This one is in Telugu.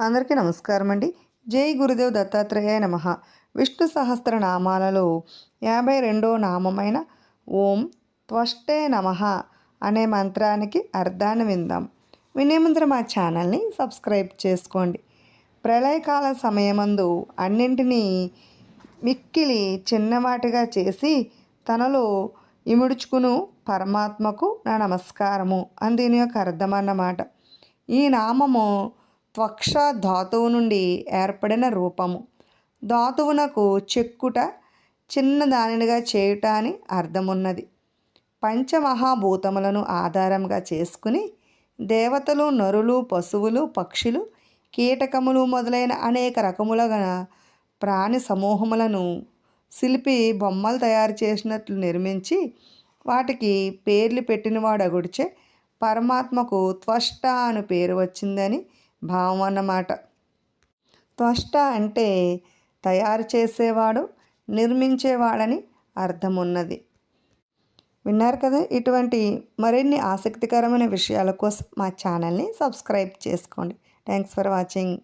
అందరికీ నమస్కారం అండి జై గురుదేవ్ దత్తాత్రేయ నమ. విష్ణు సహస్ర నామాలలో యాభై రెండో నామమైన ఓం త్వష్టే నమ అనే మంత్రానికి అర్థాన్ని విందాం. వినే ముందర మా ఛానల్ని సబ్స్క్రైబ్ చేసుకోండి. ప్రళయకాల సమయమందు అన్నింటినీ మిక్కిలి చిన్నవాటిగా చేసి తనలో ఇముడుచుకును పరమాత్మకు నా నమస్కారము అని దీని యొక్క అర్థం అన్నమాట. ఈ నామము త్వక్ష ధాతువు నుండి ఏర్పడిన రూపము. ధాతువునకు చెక్కుట చిన్నదానిగా చేయుట అని అర్థమున్నది. పంచమహాభూతములను ఆధారంగా చేసుకుని దేవతలు నరులు పశువులు పక్షులు కీటకములు మొదలైన అనేక రకములుగా ప్రాణి సమూహములను శిల్పి బొమ్మలు తయారు చేసినట్లు నిర్మించి వాటికి పేర్లు పెట్టినవాడు అగుడిచే పరమాత్మకు త్వష్ట అని పేరు వచ్చిందని భావం అన్నమాట. త్వష్ట అంటే తయారు చేసేవాడు నిర్మించేవాడని అర్థం ఉన్నది విన్నారు కదా ఇటువంటి మరిన్ని ఆసక్తికరమైన విషయాల కోసం మా ఛానల్ని సబ్స్క్రైబ్ చేసుకోండి. Thanks for watching.